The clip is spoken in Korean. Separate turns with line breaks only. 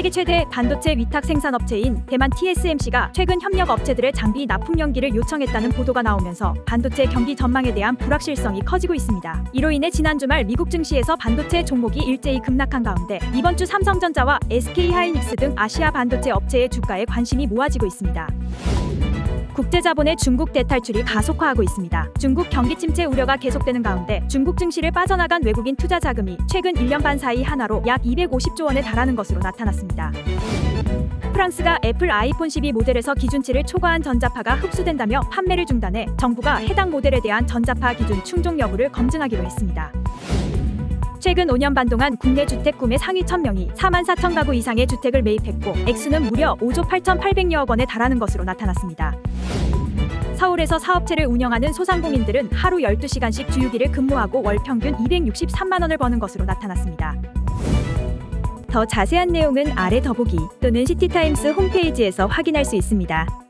세계 최대 반도체 위탁 생산 업체인 대만 TSMC가 최근 협력 업체들의 장비 납품 연기를 요청했다는 보도가 나오면서 반도체 경기 전망에 대한 불확실성이 커지고 있습니다. 이로 인해 지난 주말 미국 증시에서 반도체 종목이 일제히 급락한 가운데 이번 주 삼성전자와 SK하이닉스 등 아시아 반도체 업체의 주가에 관심이 모아지고 있습니다. 국제자본의 중국 대탈출이 가속화하고 있습니다. 중국 경기 침체 우려가 계속되는 가운데 중국 증시를 빠져나간 외국인 투자 자금이 최근 1년 반 사이 하나로 약 250조 원에 달하는 것으로 나타났습니다. 프랑스가 애플 아이폰 12 모델에서 기준치를 초과한 전자파가 흡수된다며 판매를 중단해 정부가 해당 모델에 대한 전자파 기준 충족 여부를 검증하기로 했습니다. 최근 5년 반 동안 국내 주택 구매 상위 1000명이 4만 4천 가구 이상의 주택을 매입했고 액수는 무려 5조 8,800여억 원에 달하는 것으로 나타났습니다. 서울에서 사업체를 운영하는 소상공인들은 하루 12시간씩 주유기를 근무하고 월 평균 263만 원을 버는 것으로 나타났습니다. 더 자세한 내용은 아래 더보기 또는 시티타임스 홈페이지에서 확인할 수 있습니다.